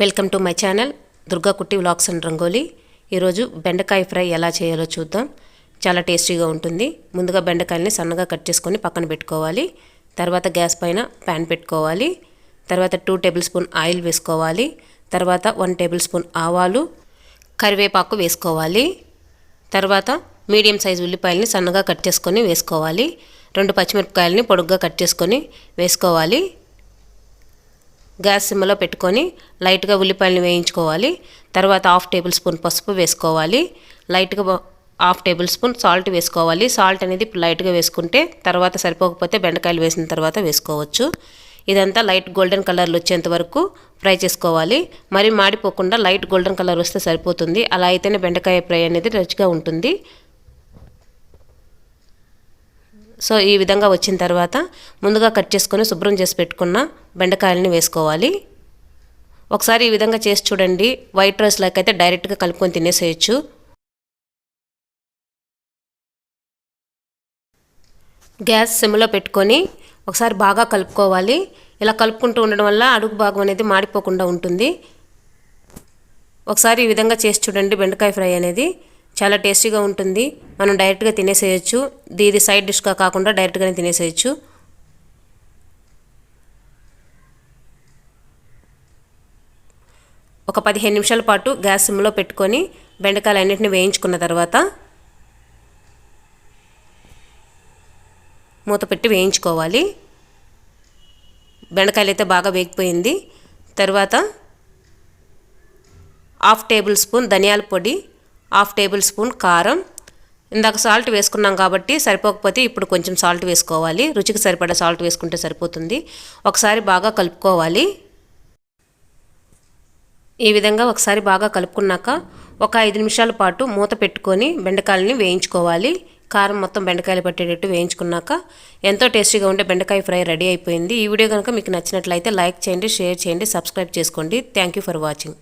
Welcome to my channel Durga Kutti vlogs and rangoli. ఈరోజు బెండకాయ fry ఎలా చేయాలో చూద్దాం. చాలా టేస్టీగా ఉంటుంది. ముందుగా బెండకాయల్ని సన్నగా కట్ చేసుకొని పక్కన పెట్టుకోవాలి. తర్వాత గ్యాస్ పైన ప్యాన్ పెట్టుకోవాలి. తర్వాత టూ టేబుల్ స్పూన్ ఆయిల్ వేసుకోవాలి. తర్వాత వన్ టేబుల్ స్పూన్ ఆవాలు కరివేపాకు వేసుకోవాలి. తర్వాత మీడియం సైజు ఉల్లిపాయలని సన్నగా కట్ చేసుకొని వేసుకోవాలి. రెండు పచ్చిమిరపకాయలని పొడుగ్గా కట్ చేసుకొని వేసుకోవాలి. గ్యాస్ సిమ్లో పెట్టుకొని లైట్గా ఉల్లిపాయలు వేయించుకోవాలి. తర్వాత హాఫ్ టేబుల్ స్పూన్ పసుపు వేసుకోవాలి. లైట్గా హాఫ్ టేబుల్ స్పూన్ సాల్ట్ వేసుకోవాలి. సాల్ట్ అనేది లైట్గా వేసుకుంటే తర్వాత సరిపోకపోతే బెండకాయలు వేసిన తర్వాత వేసుకోవచ్చు. ఇదంతా లైట్ గోల్డెన్ కలర్లు వచ్చేంత వరకు ఫ్రై చేసుకోవాలి. మరి మాడిపోకుండా లైట్ గోల్డెన్ కలర్ వస్తే సరిపోతుంది. అలా అయితేనే బెండకాయ ఫ్రై అనేది రుచిగా ఉంటుంది. సో ఈ విధంగా వచ్చిన తర్వాత ముందుగా కట్ చేసుకొని శుభ్రం చేసి పెట్టుకున్న బెండకాయలని వేసుకోవాలి. ఒకసారి ఈ విధంగా చేసి చూడండి. వైట్ రైస్ అయితే డైరెక్ట్గా కలుపుకొని తినేసేయచ్చు. గ్యాస్ సిమ్లో పెట్టుకొని ఒకసారి బాగా కలుపుకోవాలి. ఇలా కలుపుకుంటూ ఉండడం వల్ల అడుగు భాగం అనేది మాడిపోకుండా ఉంటుంది. ఒకసారి ఈ విధంగా చేసి చూడండి. బెండకాయ ఫ్రై అనేది చాలా టేస్టీగా ఉంటుంది. మనం డైరెక్ట్గా తినేసేయచ్చు. ఇది సైడ్ డిష్గా కాకుండా డైరెక్ట్గానే తినేసేయచ్చు. ఒక పదిహేను నిమిషాల పాటు గ్యాస్ సిమ్లో పెట్టుకొని బెండకాయలు అన్నింటిని వేయించుకున్న తర్వాత మూత పెట్టి వేయించుకోవాలి. బెండకాయలు అయితే బాగా వేగిపోయింది. తర్వాత హాఫ్ టేబుల్ స్పూన్ ధనియాల పొడి హాఫ్ టేబుల్ స్పూన్ కారం. ఇందాక సాల్ట్ వేసుకున్నాం కాబట్టి సరిపోకపోతే ఇప్పుడు కొంచెం సాల్ట్ వేసుకోవాలి. రుచికి సరిపడా సాల్ట్ వేసుకుంటే సరిపోతుంది. ఒకసారి బాగా కలుపుకోవాలి. ఈ విధంగా ఒకసారి బాగా కలుపుకున్నాక ఒక ఐదు నిమిషాల పాటు మూత పెట్టుకొని బెండకాయలని వేయించుకోవాలి. కారం మొత్తం బెండకాయలు పట్టేటట్టు వేయించుకున్నాక ఎంతో టేస్టీగా ఉండే బెండకాయ ఫ్రై రెడీ అయిపోయింది. ఈ వీడియో కనుక మీకు నచ్చినట్లయితే లైక్ చేయండి షేర్ చేయండి సబ్స్క్రైబ్ చేసుకోండి. Thank you for watching